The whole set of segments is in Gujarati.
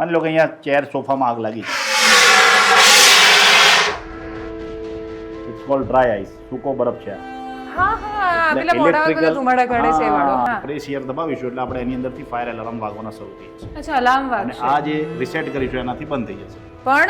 માની લો કે અહીંયા ચેર સોફામાં આગ લાગી ઇટ્સ કોલ્ડ ડ્રાય આઈસ સૂકો બરફ છે દબાવીશું એટલે આપણે એની અંદરથી ફાયર એલાર્મ વાગવાના શરૂ થઈ જશે. અચ્છા અલાર્મ વાગશે. આ જે રિસેટ કરીશું એનાથી બંધ થઈ જશે. પણ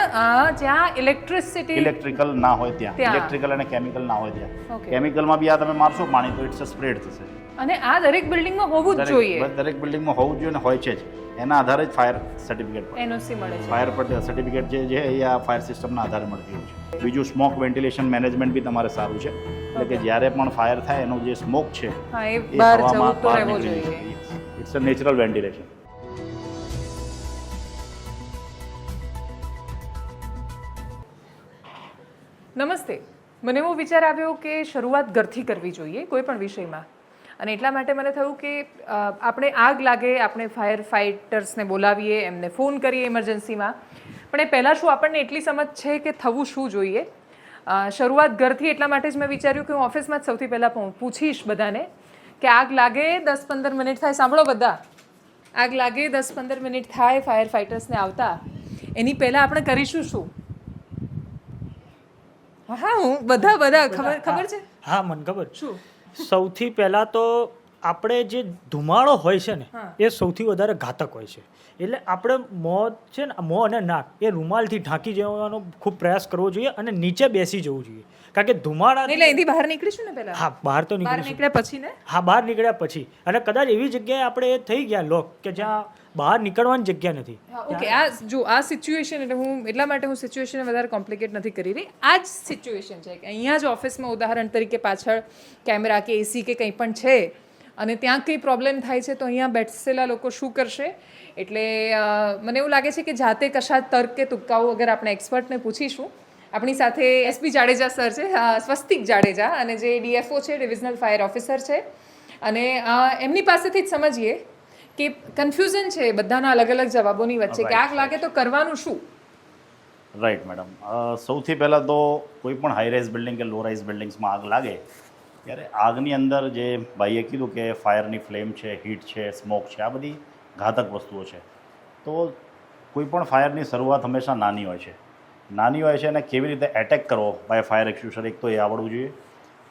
જ્યાં ઇલેક્ટ્રિસિટી ઇલેક્ટ્રિકલ ના હોય ત્યાં. ત્યાં. ઇલેક્ટ્રિકલ અને કેમિકલ ના હોય ત્યાં. કેમિકલમાં બી આ તમે મારશો પાણી તો ઇટ્સ સ્પ્રેડ થશે. અને આ દરેક બિલ્ડિંગમાં હોવું જ જોઈએ. દરેક બિલ્ડિંગમાં હોવું જોઈએ અને હોય છે જ. એના આધારે જ ફાયર સર્ટિફિકેટ એનઓસી મળે છે. ફાયર સર્ટિફિકેટ જે છે એ આ ફાયર સિસ્ટમના આધારે મળતી હોય છે. બીજું સ્મોક વેન્ટિલેશન મેનેજમેન્ટ બી તમારે સારું છે. એટલે કે જ્યારે પણ ફાયર થાય એનો જે સ્મોક છે એ બહાર જવું જોઈએ. ઇટ્સ અ નેચરલ વેન્ટિલેશન નમસ્તે. મને એવો વિચાર આવ્યો કે શરૂઆત ઘરથી કરવી જોઈએ કોઈ પણ વિષયમાં. અને એટલા માટે મને થયું કે આપણે આગ લાગે આપણે ફાયર ફાઇટર્સને બોલાવીએ એમને ફોન કરીએ ઇમરજન્સીમાં. પણ એ પહેલાં શું આપણને એટલી સમજ છે કે થવું શું જોઈએ? શરૂઆત ઘરથી એટલા માટે જ મેં વિચાર્યું કે હું ઓફિસમાં જ સૌથી પહેલાં પહોં- પૂછીશ બધાને કે આગ લાગે દસ પંદર મિનિટ થાય. સાંભળો બધા. આગ લાગે દસ પંદર મિનિટ થાય ફાયર ફાઇટર્સને આવતા. એની પહેલાં આપણે કરીશું શું? હા હા હું બધા બધા ખબર ખબર છે? હા મને ખબર. શું? સૌથી પહેલા તો આપણે જે ધુમાડો હોય છે ને એ સૌથી વધારે ઘાતક હોય છે. એટલે આપણે મોં છે ને મોં અને નાક એ રૂમાલથી ઢાંકી જવાનો ખૂબ પ્રયાસ કરવો જોઈએ અને નીચે બેસી જવું જોઈએ. કારણ કે ધુમાડા એટલે અહીંથી બહાર નીકળીશું ને પહેલા? હા બહાર તો નીકળ્યા પછી ને? હા બહાર નીકળ્યા પછી. અને કદાચ એવી જગ્યાએ આપણે એ થઈ ગયા લોક કે જ્યાં બહાર નીકળવાની જગ્યા નથી. ઓકે આ જો, આ સિચ્યુએશન એટલે હું એટલા માટે હું સિચ્યુએશનને વધારે કોમ્પ્લિકેટ નથી કરી રહી. આ જ સિચ્યુએશન છે કે અહીંયા જ ઓફિસમાં ઉદાહરણ તરીકે પાછળ કેમેરા કે એસી કે કંઈ પણ છે અને ત્યાં કંઈ પ્રોબ્લેમ થાય છે તો અહીંયા બેઠેલા લોકો શું કરશે? એટલે મને એવું લાગે છે કે જાતે કશા તર્ક કે તુક્કાઓ વગર આપણે એક્સપર્ટને પૂછીશું. આપણી સાથે એસપી જાડેજા સર છે સ્વસ્તિક જાડેજા અને જે ડીએફઓ છે ડિવિઝનલ ફાયર ઓફિસર છે. અને એમની પાસેથી જ સમજીએ કે કન્ફ્યુઝન છે બધાના અલગ અલગ જવાબોની વચ્ચે કે આગ લાગે તો કરવાનું શું? રાઈટ મેડમ સૌથી પહેલાં તો કોઈ પણ હાઈ રાઇઝ બિલ્ડિંગ કે લો રાઇઝ બિલ્ડિંગ્સમાં આગ લાગે ત્યારે આગની અંદર જે ભાઈએ કીધું કે ફાયરની ફ્લેમ છે હીટ છે સ્મોક છે આ બધી ઘાતક વસ્તુઓ છે. તો કોઈ પણ ફાયરની શરૂઆત હંમેશા નાની હોય છે. નાની હોય છે અને કેવી રીતે એટેક કરવો બાય ફાયર એક્સ્યુશન એક તો એ આવડવું જોઈએ.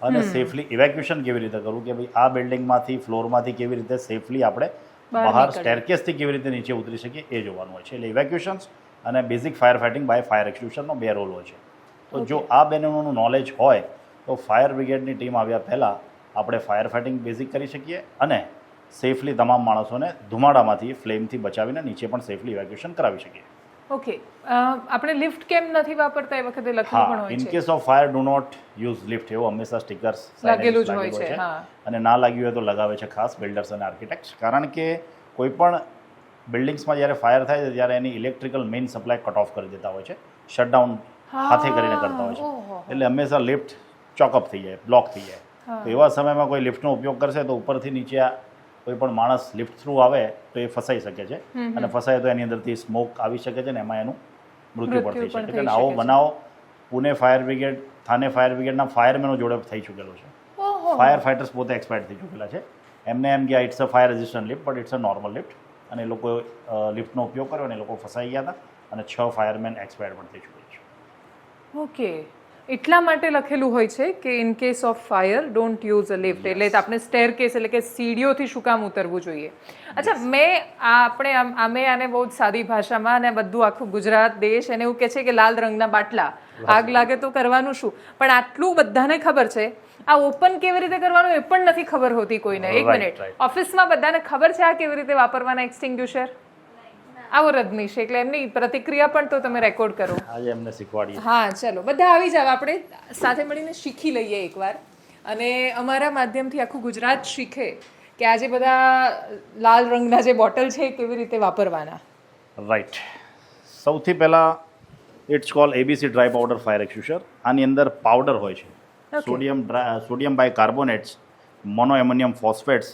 અને સેફલી ઇવેક્યુએશન કેવી રીતે કરવું કે ભાઈ આ બિલ્ડિંગમાંથી ફ્લોરમાંથી કેવી રીતે સેફલી આપણે બહાર સ્ટેરકેસથી કેવી રીતે નીચે ઉતરી શકીએ એ જોવાનું હોય છે. એટલે ઇવેક્યુશન્સ અને basic fire fighting by fire એક્સ્ટિંગ્વિશરનો બે રોલ હોય છે. તો જો આ બેનોનું નોલેજ હોય તો ફાયર બ્રિગેડની ટીમ આવ્યા પહેલાં આપણે ફાયર ફાઇટિંગ બેઝિક કરી શકીએ અને સેફલી તમામ માણસોને ધુમાડામાંથી ફ્લેમથી બચાવીને નીચે પણ સેફલી ઇવેક્યુએશન કરાવી શકીએ. ઓકે આપણે લિફ્ટ કેમ નથી વાપરતા એ વખતે લખવું પણ ઇન હોય છે. Case of fire do not use lift એવું હંમેશા સ્ટીકર્સ લાગેલું જ હોય છે, હા. અને ના લાગ્યું હોય તો લગાવે છે ખાસ બિલ્ડર્સ અને આર્કિટેક્ટ્સ કારણ કે કોઈ પણ બિલ્ડિંગ્સમાં જ્યારે ફાયર થાય છે ત્યારે એની electrical main supply cut off કરી દેતા હોય છે. શટડાઉન હાથે કરીને કરતા હોય છે. એટલે હંમેશા લિફ્ટ ચોકઅપ થઈ જાય બ્લોક થઈ જાય. તો એવા સમયમાં કોઈ લિફ્ટનો ઉપયોગ કરશે તો ઉપરથી નીચે આ કોઈ પણ માણસ લિફ્ટ થ્રુ આવે તો એ ફસાઈ શકે છે. અને ફસાય તો એની અંદરથી સ્મોક આવી શકે છે ને એમાં એનું મૃત્યુ પણ થઈ શકે છે. આવો બનાવો. Pune fire brigade Thane fire બ્રિગેડના ફાયરમેનો જોડે થઈ ચૂકેલો છે. ફાયર ફાઇટર્સ પોતે એક્સપાયર થઈ ચૂકેલા છે. એમને એમ કે it's a fire resistant lift but it's a normal lift અને એ લોકો લિફ્ટનો ઉપયોગ કર્યો અને એ લોકો ફસાઈ ગયા હતા. અને છ ફાયરમેન એક્સપાયર પણ થઈ ચૂકે છે. ઓકે. એટલા માટે લખેલું હોય છે કે in case of fire don't use a lift એટલે આપણે સ્ટેર કેસ એટલે કે સીડીઓથી શું કામ ઉતરવું જોઈએ. અચ્છા મેં આપણે અમે આને બહુ જ સાદી ભાષામાં અને બધું આખું ગુજરાત દેશ એને એવું કહે છે કે લાલ રંગના બાટલા આગ લાગે તો કરવાનું શું? પણ આટલું બધાને ખબર છે. આ ઓપન કેવી રીતે કરવાનું એ પણ નથી ખબર હોતી કોઈને. એક મિનિટ ઓફિસમાં બધાને ખબર છે આ કેવી રીતે વાપરવાના એક્સટિંગ્યુશર આવો રજનીશ એટલે એમની પ્રતિક્રિયા પણ તો તમે રેકોર્ડ કરો. આજે એમને શીખવાડીએ. હા ચલો. બધા આવી જાવ આપણે સાથે મળીને શીખી લઈએ એકવાર. અને અમારા માધ્યમથી આખું ગુજરાત શીખે કે આજે બધા લાલ રંગના જે બોટલ છે એ કેવી રીતે વાપરવાના. રાઈટ સૌથી પહેલાં it's called ABC dry powder fire એક્સ્યુશર આની અંદર પાવડર હોય છે. Sodium sodium bicarbonates mono ammonium phosphates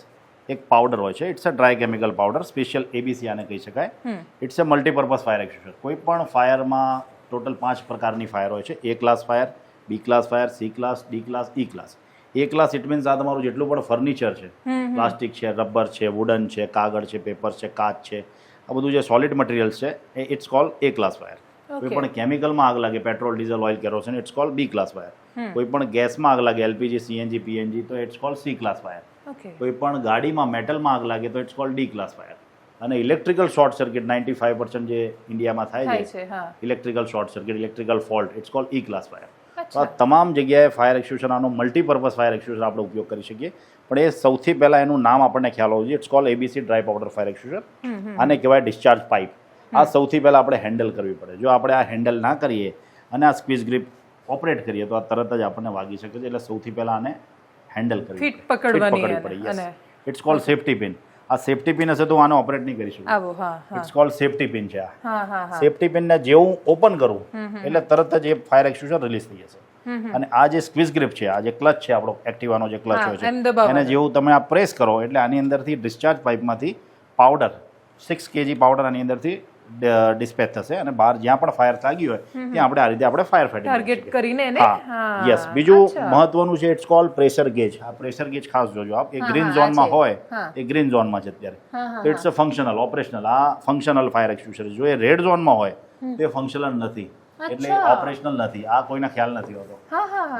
એક પાવડર હોય છે. It's a dry chemical powder special ABC આને કહી શકાય. ઇટ્સ અ મલ્ટીપર્પઝ ફાયર એક્સ્યુશર કોઈ પણ ફાયરમાં ટોટલ પાંચ પ્રકારની ફાયર હોય છે. A class fire B class fire C class D class E class A class it means આ તમારું જેટલું પણ ફર્નિચર છે. પ્લાસ્ટિક છે રબર છે વુડન છે કાગળ છે પેપર છે કાચ છે. આ બધું જે સોલિડ મટીરિયલ્સ છે એ it's call A class fire કોઈ પણ કેમિકલમાં આગ લાગે petrol diesel oil kerosene it's call B class fire કોઈ પણ ગેસમાં આગ લાગે એલપીજી સીએનજી પીએનજી તો it's call C class fire કોઈ પણ ગાડીમાં મેટલમાં આગ લાગે તો it's call D class fire અને electrical short circuit ninety five percent જે ઇન્ડિયામાં થાય છે electrical short circuit electrical fault it's call E class fire તો આ તમામ જગ્યાએ ફાયર એક્સ્યુશન આનો મલ્ટીપર્પઝ ફાયર એક્સ્યુશન આપણે ઉપયોગ કરી શકીએ. પણ એ સૌથી પહેલાં એનું નામ આપણને ખ્યાલ હોવું જોઈએ it's call ABC dry powder fire એક્સ્યુશન આને કહેવાય ડિસ્ચાર્જ પાઇપ આ સૌથી પહેલાં આપણે હેન્ડલ કરવી પડે. જો આપણે આ હેન્ડલ ના કરીએ અને આ સ્પીચ ગ્રીપ ઓપરેટ કરીએ તો આ તરત જ આપણને વાગી શકે છે. એટલે સૌથી પહેલાં આને હેન્ડલ કરવી પકડવાની પડે ઇટ્સ કોલ સેફ્ટી પિન આ સેફ્ટી પિન હશે તો આનો ઓપરેટ નહીં કરી શકું. આવો હા હા. ઇટ્સ કોલ સેફ્ટી પિન છે આ. સેફટી પિનને જેવું ઓપન કરું એટલે તરત જ એ ફાયર એક્સ્ટિંગ્વિશન રિલીઝ થઈ જશે. અને આ જે સ્ક્વિઝ ગ્રીપ છે આ જે ક્લચ છે આપણો એક્ટિવાનો જે ક્લચ હોય છે એને જેવું તમે આ પ્રેસ કરો એટલે આની અંદરથી ડિસ્ચાર્જ પાઇપમાંથી પાવડર સિક્સ કેજી પાવડર આની અંદરથી ડિસ્પેચ થશે અને બહાર જ્યાં પણ ફાયર લાગી હોય ત્યાં આપણે આ રીતે આપણે ફાયર ફાઇટિંગ ટાર્ગેટ કરીને એને હા. યસ બીજું મહત્વનું છે ઇટ્સ કોલ પ્રેશર ગેજ આ પ્રેશર ગેજ ખાસ જોજો આપ. એ ગ્રીન ઝોનમાં હોય એ ગ્રીન ઝોનમાં છે અત્યારે. તો ઇટ્સ અ ફંક્શનલ ઓપરેશનલ આ ફંક્શનલ ફાયર એક્સ્ટિંગ્વિશર જો એ રેડ ઝોનમાં હોય તે ફંક્શનલ નથી. એટલે ઓપરેશનલ નથી. આ કોઈને ખ્યાલ નથી હોતો.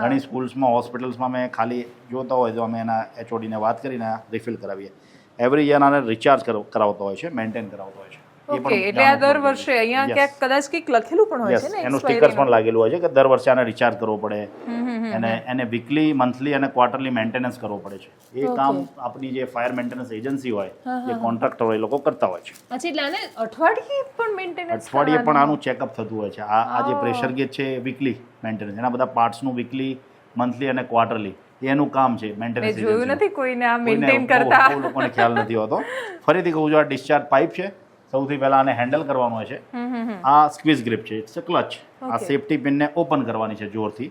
ઘણી સ્કૂલ્સમાં હોસ્પિટલ્સમાં મેં ખાલી જોતા હોય તો અમે એના એચઓડીને વાત કરીને રિફિલ કરાવીએ. એવરી યર આને રિચાર્જ કરાવતો હોય છે મેન્ટેન કરાવતો હોય છે. ઓકે એટલે આ દર વર્ષે અહીંયા ક્યાંક કદાચ કંઈક લખેલું પણ હોય છે ને એનું સ્ટીકર પણ લાગેલું હોય છે કે દર વર્ષે આને રિચાર્જ કરવો પડે. હમ. એને વીકલી મંથલી અને ક્વાર્ટરલી મેન્ટેનન્સ કરવો પડે છે. એ કામ આપણી જે ફાયર મેન્ટેનન્સ એજન્સી હોય જે કોન્ટ્રાક્ટર હોય એ લોકો કરતા હોય છે. અચ્છા એટલે આને અઠવાડિયે પણ મેન્ટેનન્સ અઠવાડિયે પણ આનું ચેકઅપ થતું હોય છે. આ આ જે પ્રેશર ગેજ છે એ વીકલી મેન્ટેનન્સ એના બધા પાર્ટ્સનું વીકલી મંથલી અને ક્વાર્ટરલી એનું કામ છે મેન્ટેનન્સ જોયું નથી કોઈને આ મેન્ટેન કરતા. લોકોને ખ્યાલ નથી હોતો. ફરીથી કહું છું આ ડિસ્ચાર્જ પાઇપ છે સૌથી પહેલા આને હેન્ડલ કરવાનું હોય છે. આ સ્ક્વીઝ ગ્રીપ છે. ઇટ્સ અ ક્લચ આ સેફટી પિનને ઓપન કરવાની છે જોરથી.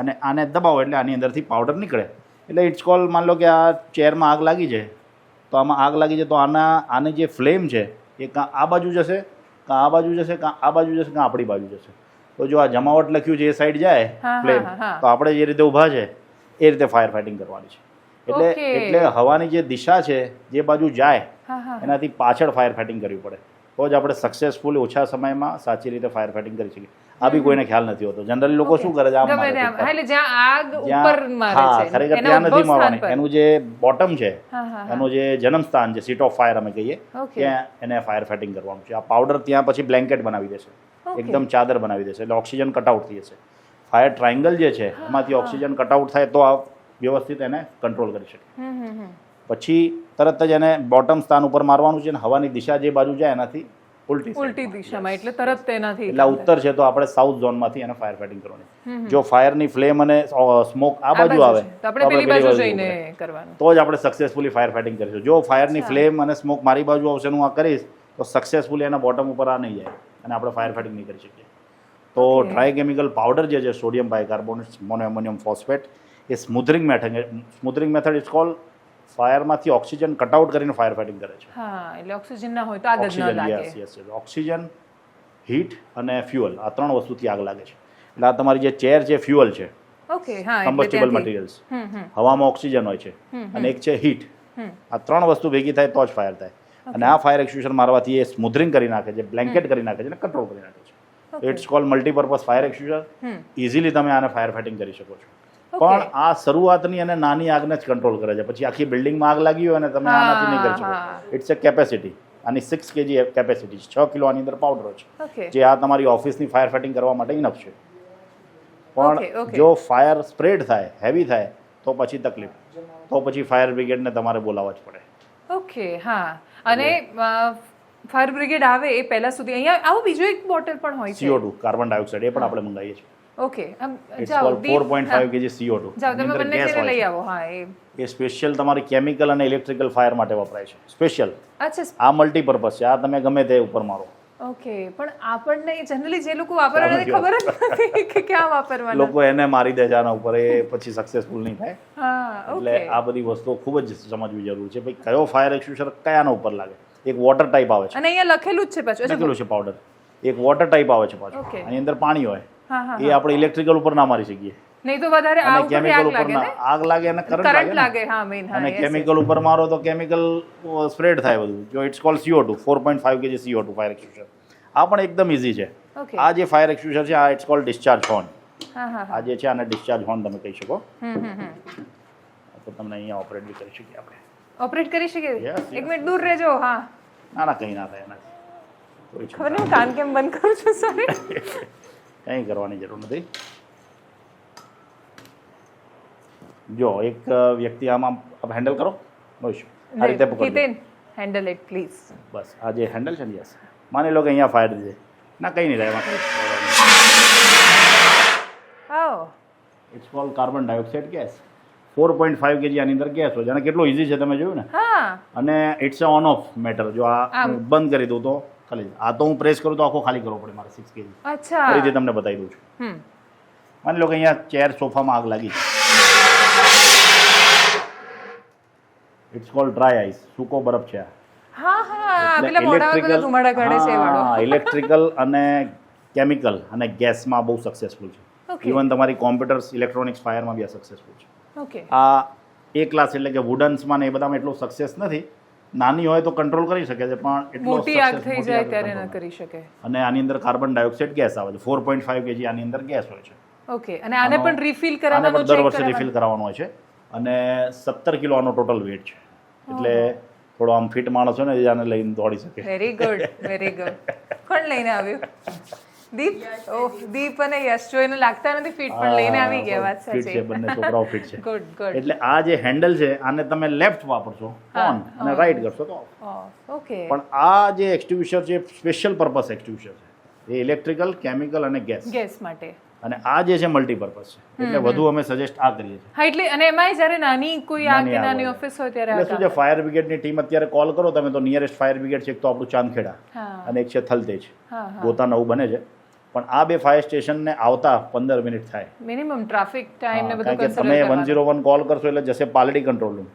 અને આને દબાવો એટલે આની અંદરથી પાવડર નીકળે. એટલે ઇટ્સ કોલ માન લો કે આ ચેરમાં આગ લાગી છે. તો આમાં આગ લાગી છે તો આના આની જે ફ્લેમ છે એ કાં આ બાજુ જશે કાં આ બાજુ જશે કાં આ બાજુ જશે કાં આપણી બાજુ જશે. તો જો આ જમાવટ લખ્યું છે એ સાઈડ જાય ફ્લેમ. તો આપણે જે રીતે ઊભા છે એ રીતે ફાયર ફાઇટિંગ કરવાની છે. એટલે એટલે હવાની જે દિશા છે જે બાજુ જાય એનાથી પાછળ ફાયર ફાઇટિંગ કરવી પડે. તો જ આપણે સક્સેસફુલી ઓછા સમયમાં સાચી રીતે ફાયર ફાઇટિંગ કરી શકીએ. આ બી કોઈને ખ્યાલ નથી હોતો. જનરલી લોકો શું કરે છે? આમ મારે હા, ખરેખર ત્યાં નથી મારવાની એનું જે બોટમ છે. એનું જે જન્મસ્થાન છે સીટ ઓફ ફાયર અમે કહીએ. ત્યાં એને ફાયર ફાઇટિંગ કરવાનું છે. આ પાવડર ત્યાં પછી બ્લેન્કેટ બનાવી દેશે. એકદમ ચાદર બનાવી દેશે. એટલે ઓક્સિજન કટઆઉટ થઈ જશે. ફાયર ટ્રાયંગલ જે છે એમાંથી ઓક્સિજન કટઆઉટ થાય તો આ વ્યવસ્થિત એને કંટ્રોલ કરી શકે. પછી તરત જ એને બોટમ સ્થાન ઉપર મારવાનું છે અને હવાની દિશા જે બાજુ જાય એનાથી ઉલટી ઉલટી દિશામાં એટલે તરત તેનાથી એટલે ઉત્તર છે તો આપણે સાઉથ ઝોનમાંથી એને ફાયર ફાઇટિંગ કરવાની. જો ફાયરની ફ્લેમ અને સ્મોક આ બાજુ આવે તો આપણે પેલી બાજુ જઈને કરવાનું. તો જ આપણે સક્સેસફુલી ફાયર ફાઇટિંગ કરીશું. જો ફાયરની ફ્લેમ અને સ્મોક મારી બાજુ આવશે હું આ કરીશ તો સક્સેસફુલી એના બોટમ ઉપર આ નહીં જાય અને આપણે ફાયર ફાઇટિંગ નહીં કરી શકીએ. તો. ડ્રાય કેમિકલ પાવડર જે છે sodium bicarbonate monoammonium phosphate A smothering method smothering method is call ફાયરમાંથી oxygen cutout કરીને ફાયર ફાઇટિંગ કરે છે. હા એટલે ઓક્સિજન ના હોય તો આગ જ ન ઓક્સિજન લાગે. યસ યસ ઓક્સિજન હીટ અને ફ્યુઅલ આ ત્રણ વસ્તુથી આગ લાગે છે. એટલે આ તમારી જે ચેર છે ફ્યુઅલ છે ઓકે હા કમ્બસ્ટેબલ. મટીરિયલ્સ હવામાં ઓક્સિજન હોય છે અને એક છે હીટ. આ ત્રણ વસ્તુ ભેગી થાય તો જ ફાયર થાય. અને આ ફાયર એક્સ્યુશન મારવાથી એ સ્મૂધરિંગ કરી નાખે છે બ્લેન્કેટ કરી નાખે છે અને કંટ્રોલ કરી નાખે છે. ઇટ્સ કોલ મલ્ટીપર્પઝ ફાયર એક્સ્યુશન ઇઝીલી તમે આને ફાયર ફાઇટિંગ કરી શકો છો. પણ આ શરૂઆતની અને નાની આગને જ કંટ્રોલ કરે છે. પછી આખી બિલ્ડિંગમાં આગ લાગી હોય અને તમે આનાથી નહીં કરી શકો. ઇટ્સ અ કેપેસિટી આની સિક્સ કેજી કેપેસિટી છે. છ કિલો આની અંદર પાવડર છે. જે આ તમારી ઓફિસની ફાયર ફાઇટિંગ કરવા માટે ઇનફ છે. પણ જો ફાયર સ્પ્રેડ થાય હેવી થાય તો પછી તકલીફ. તો પછી ફાયર બ્રિગેડને તમારે બોલાવવા જ પડે. ઓકે હા. અને ફાયર બ્રિગેડ આવે એ પહેલા સુધી. અહીંયા આવું બીજો એક બોટલ પણ હોય છે. CO2 કાર્બન ડાયોક્સાઇડ એ પણ આપણે મંગાવીએ છીએ. ઓકે જાઓ ટુ જાઓ તમે બંને જઈને લઈ આવો હા એ. એ સ્પેશિયલ તમારી કેમિકલ અને ઇલેક્ટ્રિકલ ફાયર માટે વપરાય છે. સ્પેશિયલ અચ્છા આ મલ્ટીપર્પઝ છે. આ તમે ગમે તે ઉપર મારો. ઓકે પણ આપણને જનરલી જે લોકો વાપરવાના એને ખબર જ નથી કે ક્યાં વાપરવાના. લોકો એને મારી દે આના ઉપર એ પછી સક્સેસફુલ નહીં થાય. હા એટલે આ બધી વસ્તુઓ ખૂબ જ સમજવી જરૂરી છે. ભાઈ કયો ફાયર એક્સ્ટિંગ્વિશર કયાના ઉપર લાગે? એક વોટર ટાઈપ આવે છે. અને અહીંયા લખેલું જ છે પાછું. લખેલું છે પાવડર એક વોટર ટાઈપ આવે છે પાછું. એની આની અંદર પાણી હોય. એ આપણે ઇલેક્ટ્રિકલ ઉપર ના મારી શકીએ. નહીં તો વધારે આ કેમિકલ ઉપર આગ લાગે અને કરંટ લાગે હા મેઇન હા અને. કેમિકલ ઉપર મારો તો કેમિકલ સ્પ્રેડ થાય બધું. જો it's call CO two four point five KG two fire extinguisher આ પણ એકદમ ઇઝી છે. આ જે ફાયર એક્સક્યુઝર છે આ ઇટ્સ કોલ ડિસ્ચાર્જ હોર્ન હા હા આ જે છે આને ડિસ્ચાર્જ હોર્ન તમે કહી શકો. હમ હમ હમ. તો તમને અહીંયા ઓપરેટ બી કરી શકીએ આપણે. ઓપરેટ કરી શકીએ? એક મિનિટ દૂર રહેજો હા. ના ના કંઈ ના થાય એનાથી ખબર નહીં કાન કેમ બંધ કરું છું સોરી કંઈ કરવાની જરૂર નથી. જો એક વ્યક્તિ આમાં આપ હેન્ડલ કરો. નો ઇશ્યુ આ રીતે હેન્ડલ ઇટ પ્લીઝ બસ આ જે હેન્ડલ છે ને યસ. માની લો કે અહીંયા ફાયર દીધે. ના કંઈ નહીં થાય એમાં it's call carbon dioxide gas four point five KG આની અંદર ગેસ હોય. જાણે કેટલો કેટલું ઇઝી છે તમે જોયું ને? અને it's a on off matter જો આ બંધ કરી દઉં તો? ખાલી આ તો હું પ્રેસ કરું તો આખો ખાલી કરવો પડે મારે સિક્સ કેજી અચ્છા. ફરીથી તમને બતાવી દઉં છું. માની લો કે અહીંયા ચેર સોફામાં આગ લાગી. ઇટ્સ કોલ ડ્રાય આઈસ સૂકો બરફ છે આ. ઇલેક્ટ્રિકલ અને કેમિકલ અને ગેસમાં બહુ સક્સેસફુલ છે. ઇવન તમારી કોમ્પ્યુટર્સ ઇલેક્ટ્રોનિક્સ ફાયરમાં બી આ સક્સેસફુલ છે. ઓકે આ એ ક્લાસ એટલે કે વુડન્સમાં ને એ બધામાં એટલો સક્સેસ નથી. નાની હોય તો કંટ્રોલ કરી શકે છે પણ એટલો મોટી આગ થઈ જાય ત્યારે ના કરી શકે. અને આની અંદર કાર્બન ડાયોક્સાઇડ ગેસ આવે છે ફોર પોઈન્ટ ફાઈવ કેજી આની અંદર ગેસ હોય છે. ઓકે અને આને પણ રિફિલ આને દર વર્ષે રિફિલ કરવાનો હોય છે. અને સત્તર કિલો આનો ટોટલ વેટ છે. એટલે થોડો આમ ફિટ માણસ હોય ને આને લઈને દોડી શકે. વેરી ગુડ વેરી ગુડ કોણ લઈને આવ્યું? દીપ? ઓહ દીપ અને યશ. જોઈને લાગતા નથી ફિટ પણ લઈને આવી ગયા વાત ફિટ છે બંને છોકરાઓ ફિટ છે. ગુડ ગુડ એટલે આ જે હેન્ડલ છે આને તમે લેફ્ટ વાપરશો ઓન અને રાઈટ કરશો તો ઓકે પણ આ જે એક્સટિબ્યુશર છે સ્પેશિયલ પર્પસ એક્સટિબ્યુશર છે એ ઇલેક્ટ્રિકલ કેમિકલ અને ગેસ ગેસ માટે. અને આ જે છે મલ્ટીપર્પઝ છે. એટલે વધુ અમે સજેસ્ટ આ કરીએ છીએ. હા એટલે અને એમાં જ્યારે નાની કોઈ આગ નાની કે નાની ઓફિસ હોય ત્યારે એટલે શું છે ફાયર બ્રિગેડની ટીમ અત્યારે કોલ કરો તમે તો નિયરેસ્ટ ફાયર બ્રિગેડ છે એક તો આપણું ચાંદખેડા હા. અને એક છે થલતેજ. હા હા. ગોતા નવું બને છે. પણ આ બે ફાયર સ્ટેશનને આવતા પંદર મિનિટ થાય. મિનિમમ ટ્રાફિક ટાઈમ ને બધું તમે વન ઝીરો વન કોલ કરશો એટલે જશે પાલડી કંટ્રોલ રૂમ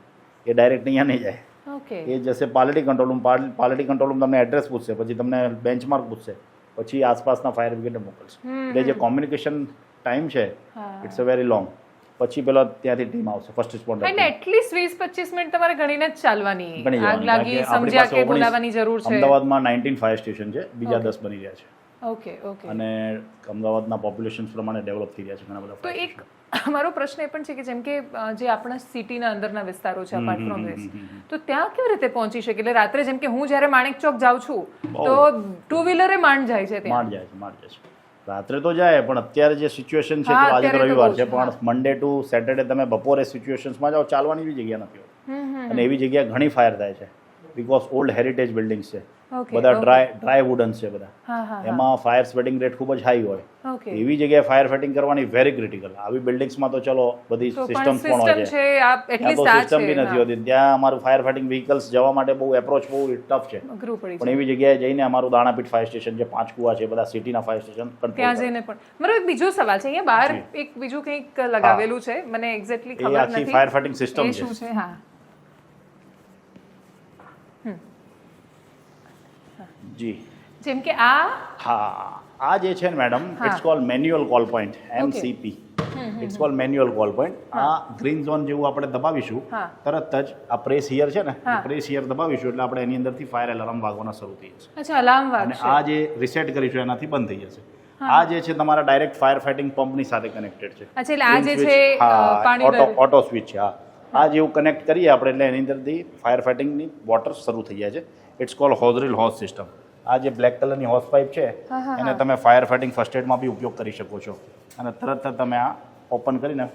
એ ડાયરેક્ટ અહીંયા નહીં જાય. ઓકે એ જશે Paldi control room Paldi control room તમને એડ્રેસ પૂછશે પછી તમને બેન્ચમાર્ક પૂછશે પછી આસપાસના ફાયર બ્રિગેડને મોકલશે. એટલે જે કોમ્યુનિકેશન ટાઈમ છે ઇટ્સ અ વેરી લોંગ પછી પેલા ત્યાંથી ટીમ આવશે ફર્સ્ટ રિસ્પોન્ડર એટલે એટલીસ્ટ વીસ પચીસ મિનિટ તમારે ગણીને જ ચાલવાની. આગ લાગી સમજ્યા કે 19 બોલાવવાની જરૂર છે. અમદાવાદમાં નાઇન્ટીન ફાયર સ્ટેશન છે બીજા દસ બની રહ્યા છે. Okay okay. અને અમદાવાદના પોપ્યુલેશન પ્રમાણે ડેવલપ થઈ રહ્યા છે ઘણા બધા તો એક મારો પ્રશ્ન એ પણ છે કે જેમ કે જે આપણા સિટીના અંદરના વિસ્તારો છે અપાર્ટ ફ્રોમ ધીસ તો ત્યાં કેવી રીતે પહોંચી શકે? એટલે રાત્રે જેમ કે હું જ્યારે માણેક ચોક જાઉં છું તો ટુ વ્હીલરે માંડ જાય છે ત્યાં. માંડ જાય છે માંડ જાય છે. રાત્રે તો જાય પણ અત્યારે જે સિચ્યુએશન છે તો આજે રવિવાર છે પણ મંડે ટુ સેટરડે તમે બપોરે સિચ્યુએશન્સમાં જાઓ ચાલવાની બી જગ્યા નથી અને એવી જગ્યા ઘણી ફાયર થાય છે. બીકોઝ ઓલ્ડ હેરિટેજ બિલ્ડિંગ્સ છે. બધા ડ્રાય ડ્રાય વુડન્સ છે બધા. એમાં ફાયર સ્પ્રેડિંગ રેટ ખૂબ જ હાઈ હોય. એવી જગ્યાએ ફાયર ફાઇટિંગ કરવાની વેરી ક્રિટિકલ આવી બિલ્ડિંગ્સમાં તો ચલો બધી સિસ્ટમ પણ હોય છે. ત્યાં તો સિસ્ટમ બી નથી હોતી. ત્યાં અમારું ફાયર ફાઇટિંગ વ્હીકલ્સ જવા માટે બહુ એપ્રોચ બહુ ટફ છે. પણ એવી જગ્યાએ જઈને અમારું દાણાપીઠ ફાયર સ્ટેશન છે પાંચ કુવા છે બધા સિટીના ફાયર સ્ટેશન ત્યાં જઈને પણ. મારો એક બીજો સવાલ છે અહીંયા બહાર એક બીજું કંઈક લગાવેલું છે મને એક્ઝેક્ટલી ખબર નથી ફાયર ફાઇટિંગ સિસ્ટમ છે. શું છે હા. જી. જેમ કે આ હા. આ જે છે ને madam it's call manual call point MCP it's call manual call point આ ગ્રીન ઝોન જેવું આપણે દબાવીશું તરત જ આ પ્રેસ હિયર છે ને પ્રેસ હિયર દબાવીશું એટલે આપણે એની અંદરથી ફાયર એલાર્મ વાગવાના શરૂ થઈ જશે. અચ્છા અલાર્મ અને વાગશે. આ જે રિસેટ કરીશું એનાથી બંધ થઈ જશે. આ જે છે તમારા ડાયરેક્ટ ફાયર ફાઇટિંગ પંપની સાથે કનેક્ટેડ છે. અચ્છા એટલે આ જે છે ઓટો ઓટો સ્વિચ છે હા. આ જેવું કનેક્ટ કરીએ આપણે એટલે એની અંદરથી ફાયર ફાઇટિંગની વોટર શરૂ થઈ જાય છે. It's call hose reel hose system આ જે બ્લેક કલરની હોસ પાઇપ છે એને તમે ફાયર ફાઇટિંગ ફર્સ્ટ એડમાં બી ઉપયોગ કરી શકો છો. અને તરત જ તમે આ ઓપન કરીને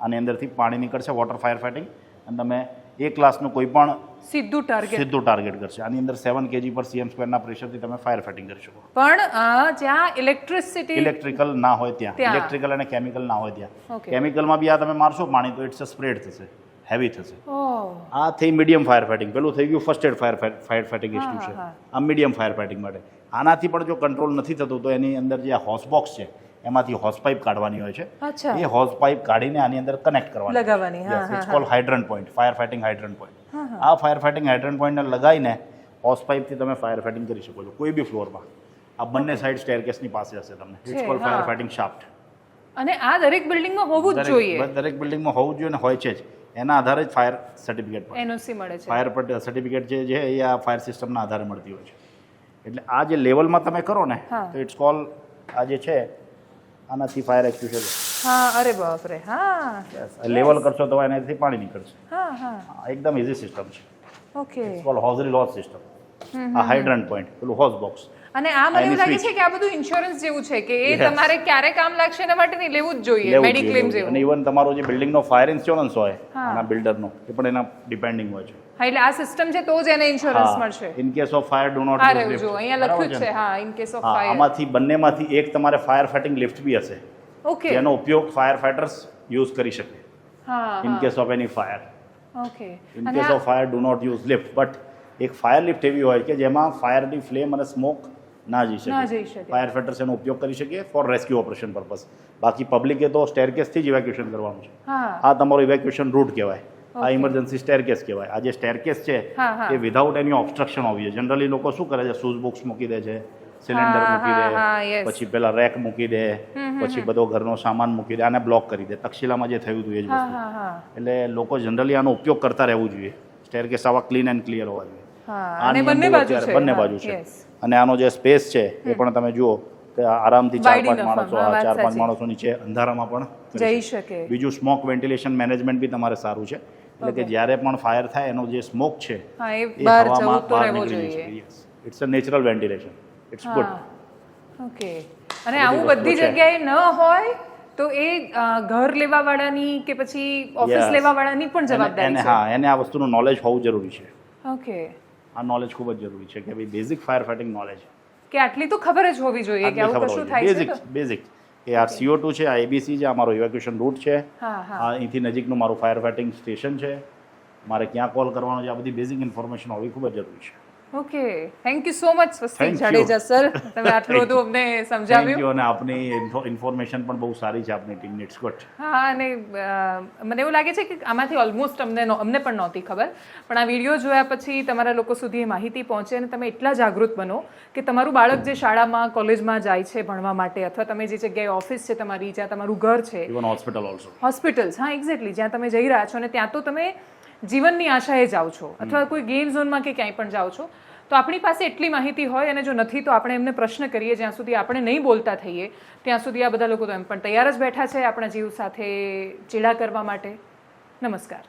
આની અંદરથી પાણી નીકળશે વોટર ફાયર ફાઇટિંગ અને તમે એક ક્લાસનું કોઈ પણ સીધું ટાર્ગેટ સીધું ટાર્ગેટ કરશે. આની અંદર સેવન કેજી પર સીએમ સ્ક્વેરના પ્રેશરથી તમે ફાયર ફાઇટિંગ કરી શકો. પણ જ્યાં ઇલેક્ટ્રિસિટી ઇલેક્ટ્રિકલ ના હોય ત્યાં. ત્યાં. ઇલેક્ટ્રિકલ અને કેમિકલ ના હોય ત્યાં. કેમિકલમાં બી આ તમે મારશો પાણી તો ઇટ્સ સ્પ્રેડ થશે. હેવી થશે. આ થઈ મીડિયમ ફાયર ફાઇટિંગ પેલું થઈ ગયું first aid fire fire fighting issue છે. આ મીડિયમ ફાયર ફાઇટિંગ માટે. આનાથી પણ જો કંટ્રોલ નથી થતો તો એની અંદર જે હોસ બોક્સ છે એમાંથી હોસ પાઇપ કાઢવાની હોય છે. એ હોસ પાઇપ કાઢીને આની અંદર કનેક્ટ કરવાની લગાવવાની, it's call hydrant point fire fighting hydrant point આ ફાયર ફાઇટિંગ હાઇડ્રન પોઈન્ટને લગાવીને હોસ પાઇપથી તમે ફાયર ફાઇટિંગ કરી શકો છો કોઈ બી ફ્લોરમાં આ બંને સાઈડ સ્ટેરકેસની પાસે હશે તમને. It's call fire. Fighting shaft અને આ દરેક બિલ્ડિંગમાં હોવું જ જોઈએ. દરેક બિલ્ડિંગમાં હોવું જોઈએ ને હોય છે જ. એના આધારે જ ફાયર સર્ટિફિકેટ એનઓસી મળે છે. ફાયર સર્ટિફિકેટ જે છે એ આ ફાયર સિસ્ટમના આધારે મળતી હોય છે. એટલે આ જે લેવલમાં તમે કરો ને તો ઇટ્સ કોલ આ જે છે આનાથી ફાયર એક્સ્ટિંગ્વિશર હા અરે બાપ રે હા લેવલ કરશો તો એનાથી પાણી નીકળશે. હા હા. એકદમ ઇઝી સિસ્ટમ છે. Okay call hose reel hose system આ હાઇડ્રન્ટ પોઈન્ટ પેલું હોઝ બોક્સ અને આ મને એવું લાગે છે કે આ બધું ઇન્સ્યોરન્સ જેવું છે કે એ તમારે ક્યારે કામ લાગશે એના માટે નહીં લેવું જ જોઈએ મેડિક્લેમ અને ઇવન તમારો જે બિલ્ડિંગનો ફાયર ઇન્સ્યોરન્સ હોય આના બિલ્ડરનો એ પણ એના ડિપેન્ડિંગ હોય છે. હા એટલે આ સિસ્ટમ છે તો જ એને ઇન્સ્યોરન્સ મળશે. In case of fire do not આ જો અહીંયા લખ્યું છે હા ઇન કેસ ઓફ ફાયર આમાંથી બંનેમાંથી એક તમારે ફાયર ફાઇટિંગ લિફ્ટ બી હશે. ઓકે જેનો ઉપયોગ ફાયર ફાઇટર્સ યુઝ કરી શકે. હા in case of any fire okay in case of fire do not use lift but એક ફાયર લિફ્ટ એવી હોય કે જેમાં ફાયરની ફ્લેમ અને સ્મોક ના જઈ શકે. ફાયર ફાઈટર્સ એનો ઉપયોગ કરી શકે ફોર રેસ્ક્યુ ઓપરેશન પર્પસ બાકી પબ્લિકે તો સ્ટેરકેસથી જ ઇવેક્યુએશન કરવાનું છે. આ તમારો ઇવેક્યુએશન રૂટ કહેવાય. આ. ઇમરજન્સી સ્ટેરકેસ કહેવાય. આ જે સ્ટેરકેસ છે. એ વિધાઉટ એની ઓબ્સ્ટ્રક્શન હોવી જોઈએ. જનરલી લોકો શું કરે છે? શૂઝ બુક્સ મૂકી દે છે સિલિન્ડર મૂકી દે પછી પેલા રેક મૂકી દે પછી બધો ઘરનો સામાન મૂકી દે આને બ્લોક કરી દે. તક્ષિલામાં જે થયું હતું એ જ વસ્તુ. એટલે લોકો જનરલી આનો ઉપયોગ કરતા રહેવું જોઈએ. સ્ટેરકેસ આવા ક્લીન એન્ડ ક્લિયર હોવા જોઈએ. અને બંને બાજુ છે. બંને બાજુ છે. અને આનો જે સ્પેસ છે એ પણ તમે જુઓ કે આરામથી ચાર પાંચ માણસો ચાર પાંચ. માણસો નીચે અંધારામાં પણ જઈ શકે. બીજું સ્મોક વેન્ટિલેશન મેનેજમેન્ટ બી તમારે સારું છે. એટલે કે જ્યારે પણ ફાયર થાય એનો જે સ્મોક છે એ હવામાં બહાર નીકળી જોઈએ. It's a natural ventilation it's good okay અને આવું બધી જગ્યાએ ન હોય તો એ ઘર લેવા વાળાની કે પછી ઓફિસ. લેવા વાળાની પણ જવાબદારી છે. હા એને આ વસ્તુનું નોલેજ હોવું જરૂરી છે. ઓકે આ નોલેજ ખૂબ જ જરૂરી છે કે ભાઈ બેઝિક ફાયર ફાઇટિંગ નોલેજ કે આટલી તો ખબર જ હોવી જોઈએ કે આવું કશું થાય છે બેઝિક બેઝિક કે આ સીઓ ટુ છે આ એબીસી છે આ મારો ઇવેક્યુએશન રૂટ છે. હા હા. આ અહીંથી નજીકનું મારું ફાયર ફાઇટિંગ સ્ટેશન છે. મારે ક્યાં કોલ કરવાનો છે આ બધી બેઝિક ઇન્ફોર્મેશન હોવી ખૂબ જ જરૂરી છે. Okay thank you so much Swastik Jadeja sir તમે આટલું બધું અમને સમજાવ્યું. અને આપની ઇન્ફોર્મેશન પણ બહુ સારી છે આપની ટીમની ઇટ્સ ગુડ હા અને મને એવું લાગે છે કે આમાંથી ઓલમોસ્ટ અમને અમને પણ નહોતી ખબર. પણ આ વીડિયો જોયા પછી તમારા લોકો સુધી એ માહિતી પહોંચે અને તમે એટલા જાગૃત બનો કે તમારું બાળક જે શાળામાં કોલેજમાં જાય છે ભણવા માટે અથવા તમે જે જગ્યાએ ઓફિસ છે તમારી જ્યાં તમારું ઘર છે. હોસ્પિટલ ઓલ્સો હોસ્પિટલ્સ હા એક્ઝેક્ટલી જ્યાં તમે જઈ રહ્યા છો અને ત્યાં તો તમે જીવનની આશાએ જાઓ છો. અથવા કોઈ ગેમ ઝોનમાં કે ક્યાંય પણ જાઓ છો. તો આપણી પાસે એટલી માહિતી હોય અને જો નથી, તો આપણે એમને પ્રશ્ન કરીએ જ્યાં સુધી આપણે નહીં બોલતા થઈએ, ત્યાં સુધી આ બધા લોકો તો એમ પણ તૈયાર જ બેઠા છે આપણા જીવ સાથે ચેડા કરવા માટે. નમસ્કાર.